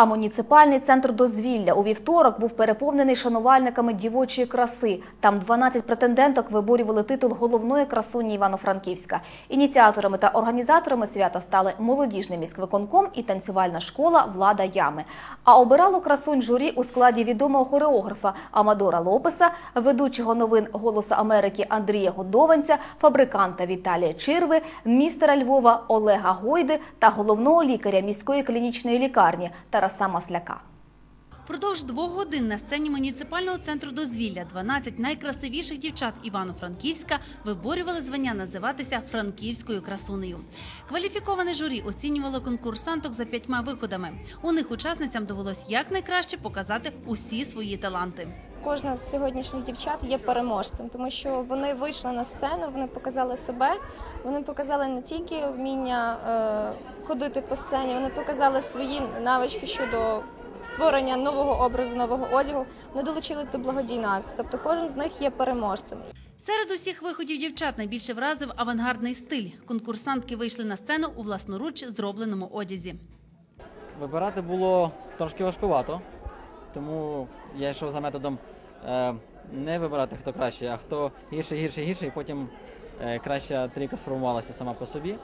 А муніципальний центр дозвілля у вівторок був переповнений шанувальниками дівочої краси. Там 12 претенденток виборювали титул головної красуні Івано-Франківська. Ініціаторами та організаторами свята стали молодіжний міськвиконком і танцювальна школа Влада Ями. А обирало красунь журі у складі відомого хореографа Амадора Лопеса, ведучого новин Голосу Америки Андрія Годованця, фабриканта Віталія Чирви, містера Львова Олега Гойди та головного лікаря міської клінічної лікарні Тараса Масляка. Продовж двох годин на сцені муніципального центру дозвілля 12 найкрасивіших дівчат Івано-Франківська виборювали звання називатися франківською красунею. Кваліфіковане журі оцінювало конкурсанток за п'ятьма виходами. У них учасницям довелось якнайкраще показати усі свої таланти. Кожна з сьогоднішніх дівчат є переможцем, тому що вони вийшли на сцену, вони показали себе, вони показали не тільки вміння е, ходити по сцені, вони показали свої навички щодо створення нового образу, нового одягу. Вони долучились до благодійної акції. Тобто кожен з них є переможцем. Серед усіх виходів дівчат найбільше вразив авангардний стиль. Конкурсантки вийшли на сцену у власноруч зробленому одязі. Вибирати було трошки важкувато, тому я йшов за методом е, не вибирати хто краще, а хто гірше, гірше, гірше, і потім е, краща трійка сформувалася сама по собі.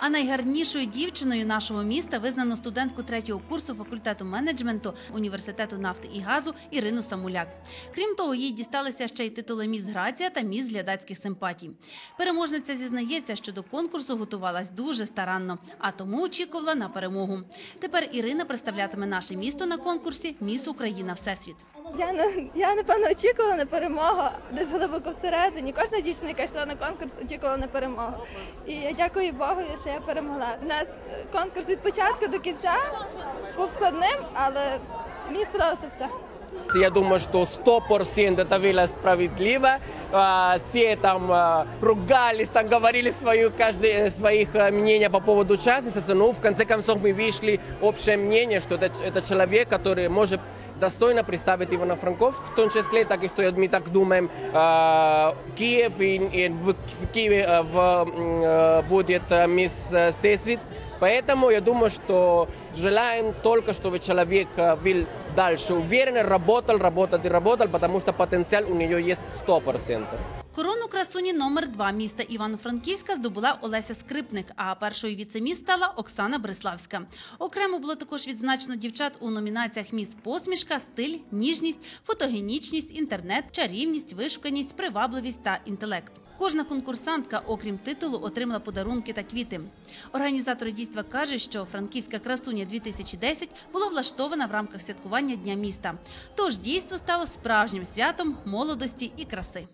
А найгарнішою дівчиною нашого міста визнано студентку третього курсу факультету менеджменту університету нафти і газу Ірину Самуляк. Крім того, їй дісталися ще й титули міс Грація та міс глядацьких симпатій. Переможниця зізнається, що до конкурсу готувалась дуже старанно, а тому очікувала на перемогу. Тепер Ірина представлятиме наше місто на конкурсі Міс Україна Всесвіт. Я не я напевно очікувала на перемогу десь глибоко всередині. Кожна дівчина, яка йшла на конкурс, очікувала на перемогу. І я дякую Богу, що я перемогла. У нас конкурс від початку до кінця був складним, але мені сподобалося все. Я думаю, что 100% это было справедливо. А, Все там а, ругались, там говорили свою, каждый э, своих э, мнения по поводу участницы. Но в конце концов мы вышли общее мнение, что это, это человек, который может достойно представить Ивано-Франковск, в том числе, так и что мы так думаем, а, Киев и, и в, в Киеве э, в, будет мисс Сесвит. Поэтому я думаю, что желаем только, чтобы человек был дальше уверенно работал, работал и работал, потому что потенциал у нее есть 100%. Корону красуні номер 2 міста Івано-Франківська здобула Олеся Скрипник, а першою віцеміс стала Оксана Бриславська. Окремо було також відзначено дівчат у номінаціях «Міс посмішка, стиль, ніжність, фотогенічність, інтернет, чарівність, вишуканість, привабливість та інтелект. Кожна конкурсантка, окрім титулу, отримала подарунки та квіти. Організатори дійства кажуть, що франківська красуня 2010 була влаштована в рамках святкування Дня міста. Тож дійство стало справжнім святом молодості і краси.